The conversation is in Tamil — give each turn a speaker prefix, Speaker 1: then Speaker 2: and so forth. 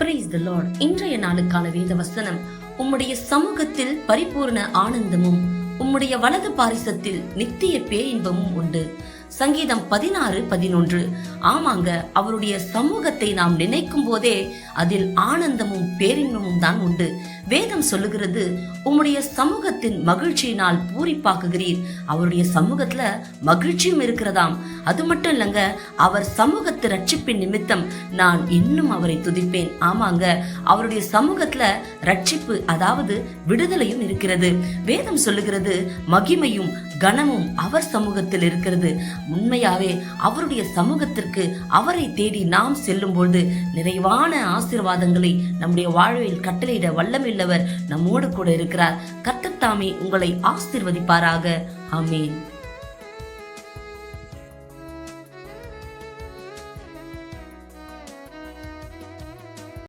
Speaker 1: பிரைஸ் த லார்ட் இன்றைய நாளுக்கான வேத வசனம் உம்முடைய சமூகத்தில் பரிபூர்ண ஆனந்தமும் உம்முடைய வலது பாரிசத்தில் நித்திய பேரின்பமும் உண்டு. சங்கீதம் பதினாறு பதினொன்று. ஆமாங்க அவருடைய சமூகத்தை நாம் நினைக்கும் போதே அதில் ஆனந்தமும் பேரின்பமும் தான் உண்டு. வேதம் சொல்லுகிறது உம்முடைய சமூகத்தின் மகிழ்ச்சியினால் பூரிப்பாக்குகிறீர். அவருடைய சமூகத்துல மகிழ்ச்சியும் இருக்கிறதாம். அது மட்டும் இல்லைங்க அவர் சமூகத்து ரட்சிப்பின் நிமித்தம் நான் இன்னும் அவரை துதிப்பேன். ஆமாங்க அவருடைய சமூகத்துல ரட்சிப்பு அதாவது விடுதலையும் இருக்கிறது. வேதம் சொல்லுகிறது மகிமையும் கனமும் அவர் சமூகத்தில் இருக்கிறது. உண்மையாவே அவருடைய சமூகத்திற்கு அவரை தேடி நாம் செல்லும்போது நிறைவான ஆசீர்வாதங்களை நம்முடைய வாழ்வில் கட்டளையிட வல்லமில்லவர் நம்மோடு கூட இருக்கிறார். கர்த்தத்தாமே உங்களை ஆசிர்வதிப்பாராக. ஆமேன்.